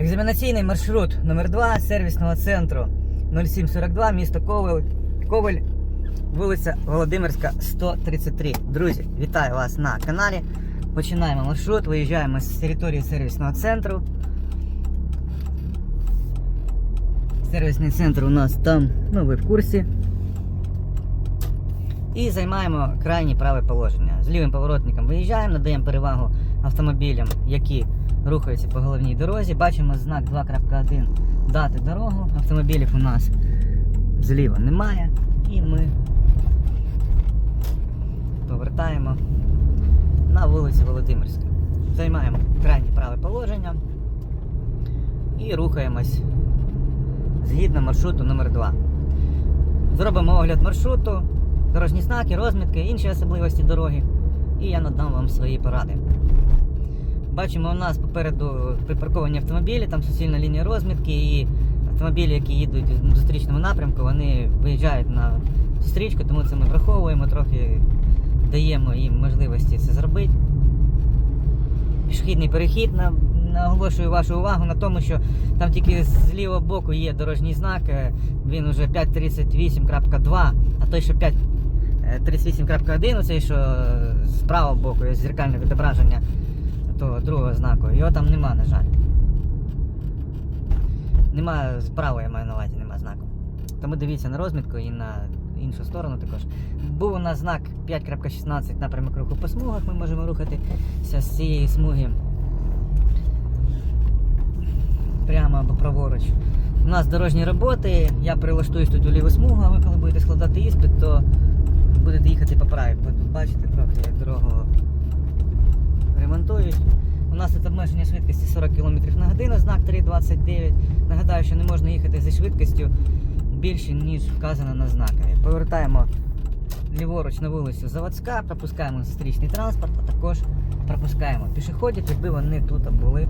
Екзаменаційний маршрут номер 2 сервісного центру 0742, місто Ковель, Ковель, вулиця Володимирська, 133. Друзі, вітаю вас на каналі. Починаємо маршрут, виїжджаємо з території сервісного центру. Сервісний центр у нас там, ну ви в курсі. І займаємо крайнє праве положення. З лівим поворотником виїжджаємо, надаємо перевагу автомобілям, які рухаються по головній дорозі. Бачимо знак 2.1 дати дорогу. Автомобілів у нас зліва немає. І ми повертаємо на вулицю Володимирська. Займаємо крайнє праве положення і рухаємось згідно маршруту номер 2 Зробимо огляд маршруту, дорожні знаки, розмітки, інші особливості дороги. І я надам вам свої поради. Бачимо, у нас попереду припарковані автомобілі, там суцільна лінія розмітки, і автомобілі, які їдуть в зустрічному напрямку, вони виїжджають на зустрічку, тому це ми враховуємо, трохи даємо їм можливості це зробити. Пішохідний перехід на наголошую вашу увагу на тому, що там тільки з лівого боку є дорожній знак, е, він уже 538.2, а той, що 538.1, оцей, що е, з правого боку є зеркальне відображення того другого знаку, його там нема, на жаль. Нема справа, я маю на увазі, нема знаку. Тому дивіться на розмітку і на іншу сторону також. Був у нас знак 5.16 напрямок руху по смугах, ми можемо рухатися з цієї смуги прямо або праворуч. У нас дорожні роботи, я прилаштуюсь тут у ліву смугу, а ви коли будете складати іспит, то будете їхати по правій. Бачити трохи, дорогу ремонтують. У нас тут обмеження швидкості 40 км на годину, знак 3,29. Нагадаю, що не можна їхати зі швидкістю більше, ніж вказано на знакові. Повертаємо ліворуч на вулицю Заводська, пропускаємо зустрічний транспорт, а також пропускаємо пішоходів, якби вони тут були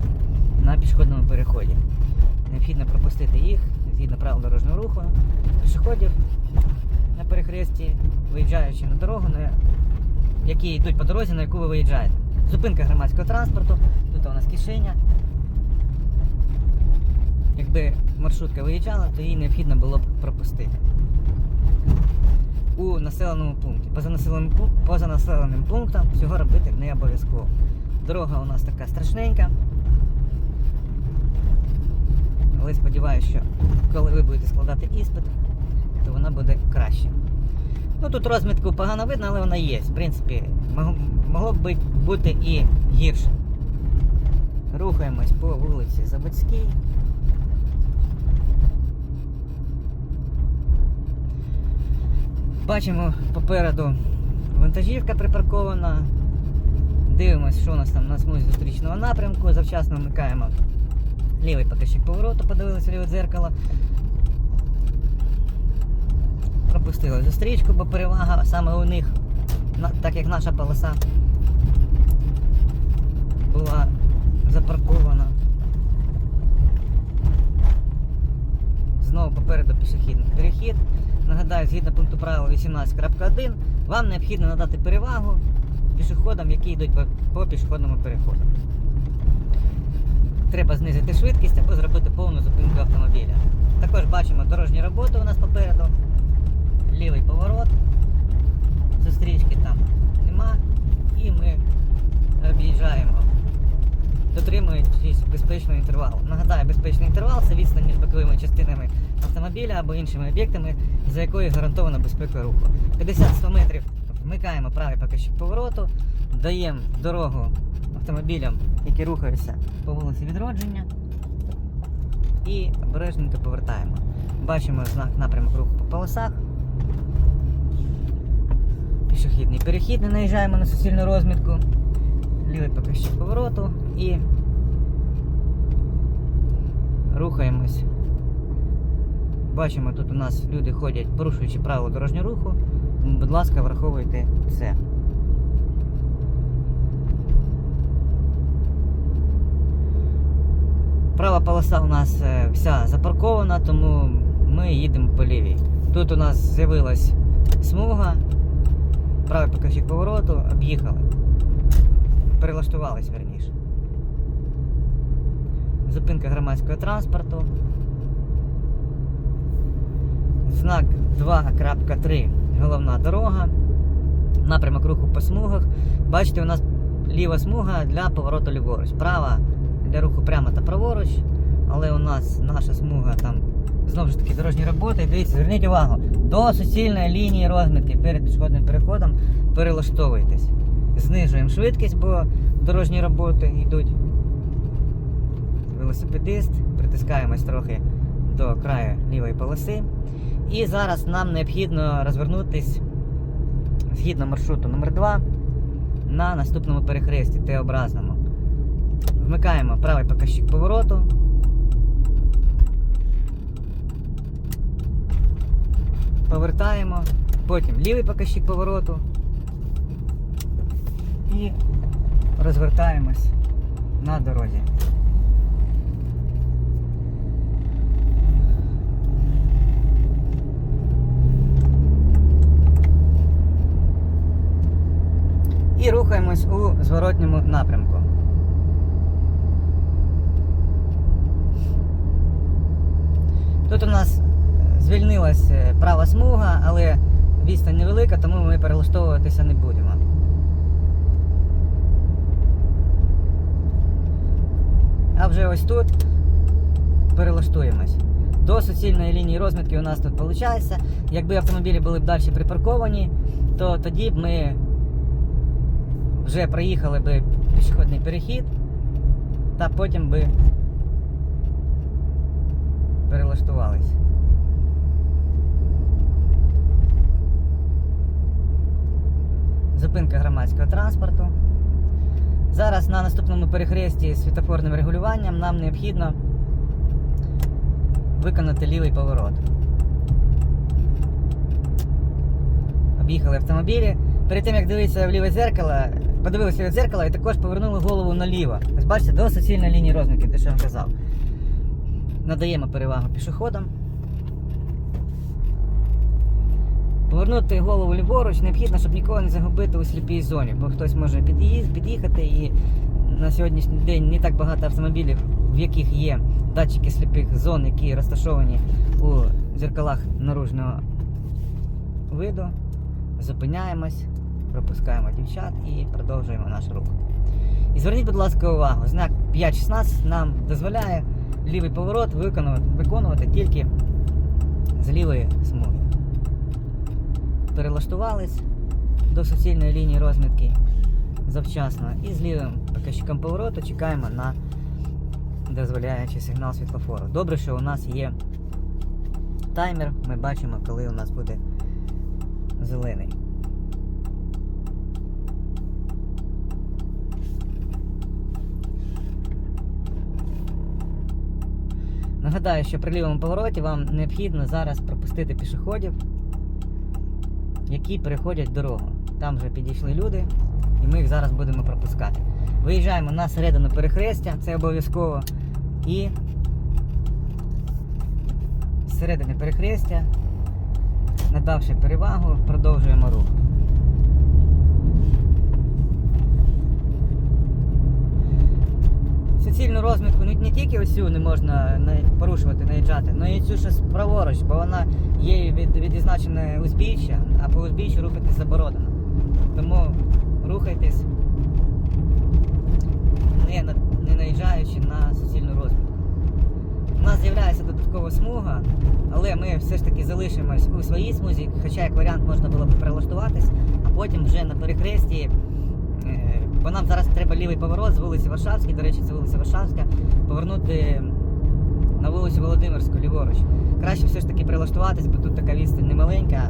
на пішохідному переході. Необхідно пропустити їх згідно правил дорожнього руху, пішоходів на перехресті, виїжджаючи на дорогу, на які йдуть по дорозі, на яку ви виїжджаєте. Зупинка громадського транспорту, тут у нас кишеня. Якби маршрутка виїжджала, то її необхідно було б пропустити. У населеному пункті. Поза населеним, поза населеним пунктом цього робити не обов'язково. Дорога у нас така страшненька. Але сподіваюся, що коли ви будете складати іспит, то вона буде краще. Ну тут розмітку погано видно, але вона є. В принципі, могло б бути- і гірше. Рухаємось по вулиці Заводській. Бачимо попереду вантажівка припаркована. Дивимось, що у нас там на смузі зустрічного напрямку. Завчасно вмикаємо лівий покажчик повороту, подивилися ліве дзеркало. Пропустили зустрічку, бо перевага саме у них, так як наша полоса була запаркована. Знову попереду пішохідний перехід. Нагадаю, згідно пункту правил 18.1, вам необхідно надати перевагу пішоходам, які йдуть по, пішохідному переходу. Треба знизити швидкість або зробити повну зупинку автомобіля. Також бачимо дорожні роботи у нас попереду. Лівий поворот. Зустрічки там нема. І ми об'їжджаємо, дотримуючись безпечного інтервалу. Нагадаю, безпечний інтервал це відстань між боковими частинами автомобіля або іншими об'єктами, за якою гарантована безпека руху. 50-100 метрів вмикаємо правий покажчик повороту, даємо дорогу автомобілям, які рухаються по вулиці відродження. І обережненько повертаємо. Бачимо знак напрямок руху по полосах. Пішохідний перехід, не наїжджаємо на суцільну розмітку. Лівий покажчик повороту і рухаємось. Бачимо, тут у нас люди ходять, порушуючи правила дорожнього руху. Будь ласка, враховуйте це. Права полоса у нас е, вся запаркована, тому ми їдемо по лівій. Тут у нас з'явилась смуга, правий покажчик повороту, об'їхали. Перелаштувались верніше. Зупинка громадського транспорту. Знак 2.3. Головна дорога. Напрямок руху по смугах. Бачите, у нас ліва смуга для повороту ліворуч. Права для руху прямо та праворуч. Але у нас наша смуга там знову ж таки дорожні роботи. Дивіться, зверніть увагу, до суцільної лінії розмітки перед пішохідним переходом перелаштовуйтесь. Знижуємо швидкість, бо дорожні роботи йдуть. Велосипедист, притискаємось трохи до краю лівої полоси. І зараз нам необхідно розвернутись згідно маршруту номер 2 на наступному перехресті Т-образному. Вмикаємо правий показчик повороту. Повертаємо, потім лівий показчик повороту і розвертаємось на дорозі. І рухаємось у зворотньому напрямку. Тут у нас звільнилась права смуга, але відстань невелика, тому ми перелаштовуватися не будемо. А вже ось тут перелаштуємось. До суцільної лінії розмітки у нас тут виходить. Якби автомобілі були б далі припарковані, то тоді б ми вже проїхали би пішохідний перехід, та потім би перелаштувались. Зупинка громадського транспорту. Зараз на наступному перехресті з світофорним регулюванням нам необхідно виконати лівий поворот. Об'їхали автомобілі. Перед тим як дивитися в ліве дзеркало, подивилися в дзеркало і також повернули голову наліво. Ось бачите, до суцільної лінії розмітки, те, що я вам казав. Надаємо перевагу пішоходам. Повернути голову ліворуч необхідно, щоб нікого не загубити у сліпій зоні, бо хтось може під'їхати і на сьогоднішній день не так багато автомобілів, в яких є датчики сліпих зон, які розташовані у дзеркалах наружного виду. Зупиняємось, пропускаємо дівчат і продовжуємо наш рух. І зверніть, будь ласка, увагу, знак 5.16 нам дозволяє лівий поворот виконувати, виконувати тільки з лівої смуги. Перелаштувались до суцільної лінії розмітки завчасно і з лівим показчиком повороту чекаємо на дозволяючий сигнал світлофору. Добре, що у нас є таймер, ми бачимо, коли у нас буде зелений. Нагадаю, що при лівому повороті вам необхідно зараз пропустити пішоходів, які переходять дорогу. Там вже підійшли люди, і ми їх зараз будемо пропускати. Виїжджаємо на середину перехрестя, це обов'язково. І з середини перехрестя, надавши перевагу, продовжуємо рух. Суцільну розмітку не, не тільки ось не можна порушувати, наїжджати, але і цю ще праворуч, бо вона є від, відзначена узбіччя, а по узбіччю рухатись заборонено. Тому рухайтесь, не, не наїжджаючи на суцільну розмітку. У нас з'являється додаткова смуга, але ми все ж таки залишимось у своїй смузі, хоча як варіант можна було б перелаштуватись, а потім вже на перехресті. Бо нам зараз треба лівий поворот з вулиці Варшавській, до речі, це вулиця Варшавська, повернути на вулицю Володимирську ліворуч. Краще все ж таки прилаштуватись, бо тут така відстань немаленька.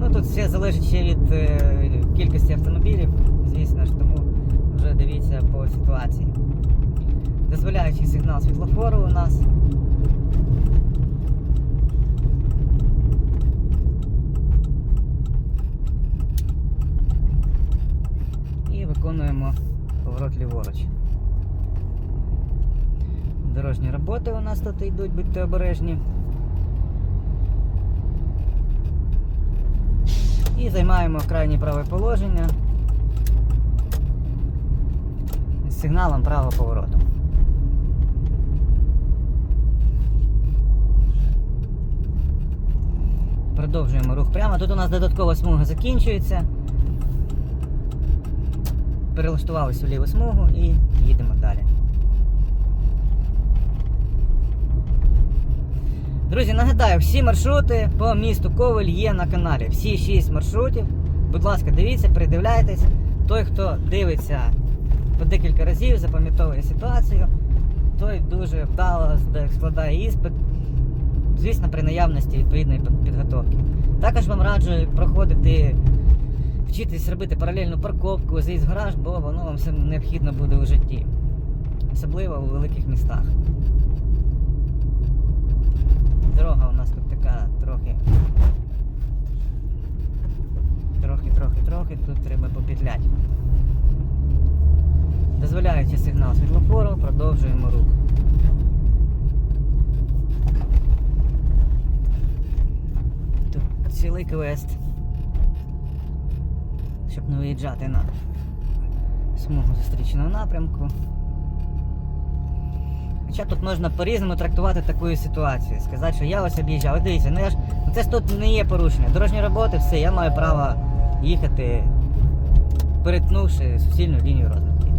Ну тут все залежить ще від е, кількості автомобілів, звісно ж, тому вже дивіться по ситуації. Дозволяючий сигнал світлофору у нас. виконуємо поворот ліворуч. Дорожні роботи у нас тут йдуть, будьте обережні. І займаємо крайнє праве положення з сигналом правого повороту. Продовжуємо рух прямо. Тут у нас додаткова смуга закінчується. Перелаштувалися в ліву смугу і їдемо далі. Друзі, нагадаю, всі маршрути по місту Ковель є на каналі. Всі 6 маршрутів. Будь ласка, дивіться, передивляйтесь. Той, хто дивиться по декілька разів, запам'ятовує ситуацію, той дуже вдало складає іспит. Звісно, при наявності відповідної підготовки. Також вам раджу проходити, вчитись робити паралельну парковку, заїзд в гараж, бо воно вам все необхідно буде у житті. Особливо у великих містах. Дорога у нас тут така трохи. Трохи, трохи, трохи, тут треба попетлять. Дозволяючи сигнал світлофору, продовжуємо рух. Тут цілий квест. Щоб не виїжджати на смугу зустрічного напрямку. Хоча тут можна по-різному трактувати таку ситуацію. Сказати, що я ось об'їжджав. От дивіться, ну я ж ну це ж тут не є порушення. Дорожні роботи, все, я маю право їхати, перетнувши суцільну лінію розмітки.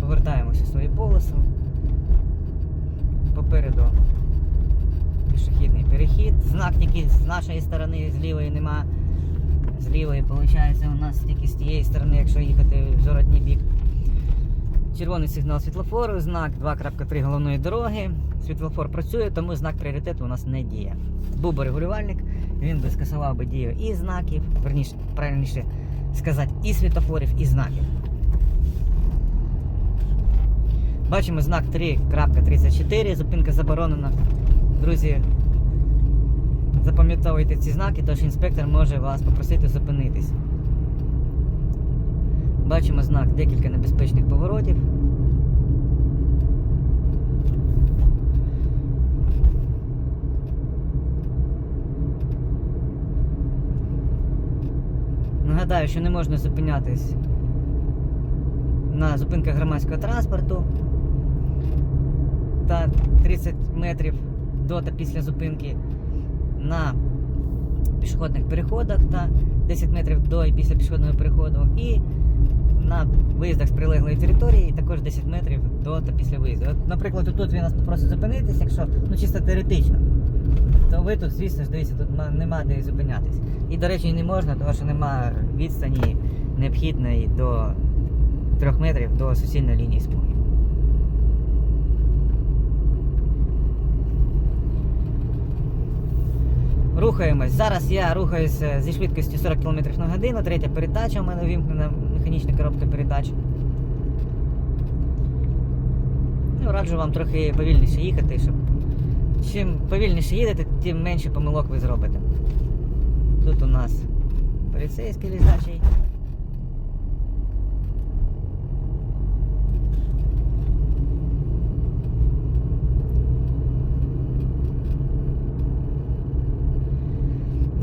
Повертаємося в свою полосу. Попереду пішохідний перехід. Знак тільки з нашої сторони, з лівої нема. З лівої, виходить, у нас тільки з тієї сторони, якщо їхати в зворотній бік. Червоний сигнал світлофору, знак 2.3 головної дороги. Світлофор працює, тому знак пріоритету у нас не діє. Був би регулювальник, він би скасував би дію і знаків, верніше, правильніше сказати, і світлофорів, і знаків. Бачимо знак 3.34, зупинка заборонена. Друзі, запам'ятовуйте ці знаки, тож інспектор може вас попросити зупинитись. Бачимо знак декілька небезпечних поворотів. Нагадаю, що не можна зупинятись на зупинках громадського транспорту та 30 метрів до та після зупинки на пішохідних переходах та 10 метрів до і після пішохідного переходу і на виїздах з прилеглої території і також 10 метрів до та після виїзду. От, наприклад, тут він нас попросить зупинитись, якщо ну чисто теоретично, то ви тут, звісно ж, дивіться, тут ма- нема де зупинятись. І, до речі, не можна, тому що нема відстані необхідної до 3 метрів до суцільної лінії смуги. Рухаємось. Зараз я рухаюся зі швидкістю 40 км на годину, третя передача у мене вімкнена механічна коробка передач. Ну, раджу вам трохи повільніше їхати, щоб чим повільніше їдете, тим менше помилок ви зробите. Тут у нас поліцейський лежачий.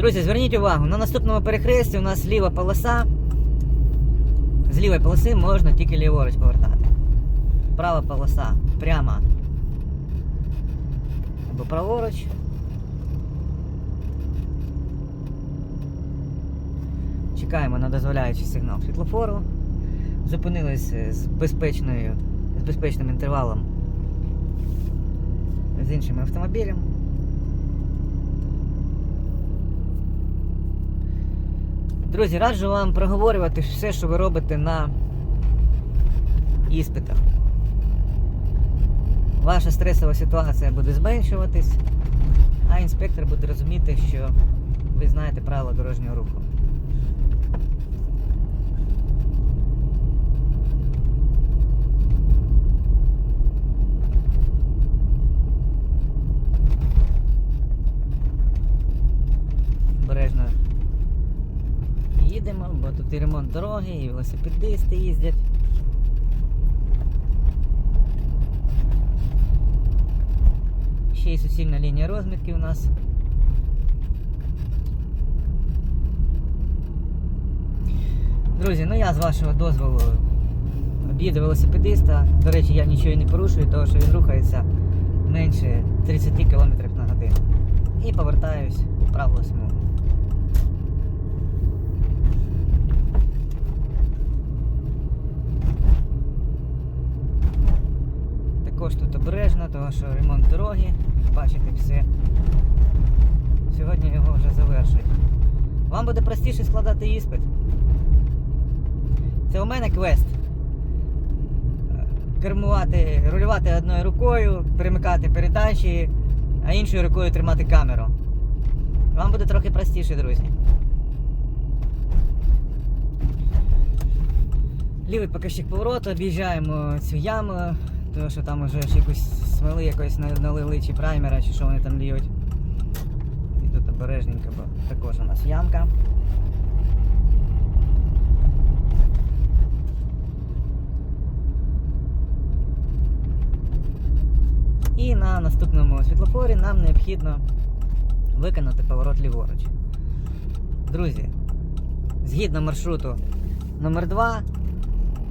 Друзі, зверніть увагу, на наступному перехресті у нас ліва полоса. З лівої полоси можна тільки ліворуч повертати. Права полоса прямо. Або праворуч. Чекаємо на дозволяючий сигнал світлофору. Зупинились з безпечною, з безпечним інтервалом з іншим автомобілем. Друзі, раджу вам проговорювати все, що ви робите на іспитах. Ваша стресова ситуація буде зменшуватись, а інспектор буде розуміти, що ви знаєте правила дорожнього руху. Бережно їдемо, бо тут і ремонт дороги, і велосипедисти їздять. Ще й суцільна лінія розмітки у нас. Друзі, ну я з вашого дозволу об'їду велосипедиста. До речі, я нічого і не порушую, тому що він рухається менше 30 км на годину. і повертаюсь в праву смугу. Також тут обережно, тому що ремонт дороги, бачите все. Сьогодні його вже завершують. Вам буде простіше складати іспит. Це у мене квест. Е, Кермувати, рулювати одною рукою, перемикати передачі, а іншою рукою тримати камеру. Вам буде трохи простіше, друзі. Лівий показчик повороту, об'їжджаємо цю яму, тому що там вже ж якусь смоли якось налили, чи праймера, чи що вони там ліють. І тут обережненько, бо також у нас ямка. І на наступному світлофорі нам необхідно виконати поворот ліворуч. Друзі, згідно маршруту номер 2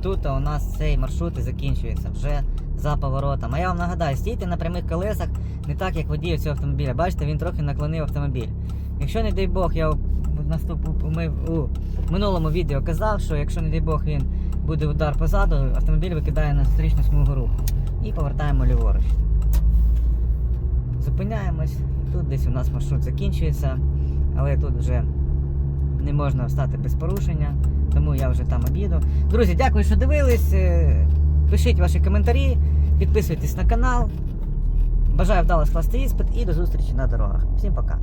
тут у нас цей маршрут і закінчується вже за поворотом. А я вам нагадаю, стійте на прямих колесах не так, як водій цього автомобіля. Бачите, він трохи наклонив автомобіль. Якщо, не дай Бог, я наступ, ми- у минулому відео казав, що якщо, не дай Бог, він буде удар позаду, автомобіль викидає на зустрічну смугу руху. І повертаємо ліворуч. Зупиняємось. Тут десь у нас маршрут закінчується, але тут вже не можна встати без порушення, тому я вже там об'їду. Друзі, дякую, що дивились. Пишіть ваші коментарі, підписуйтесь на канал. Бажаю вдало скласти іспит і до зустрічі на дорогах. Всім пока.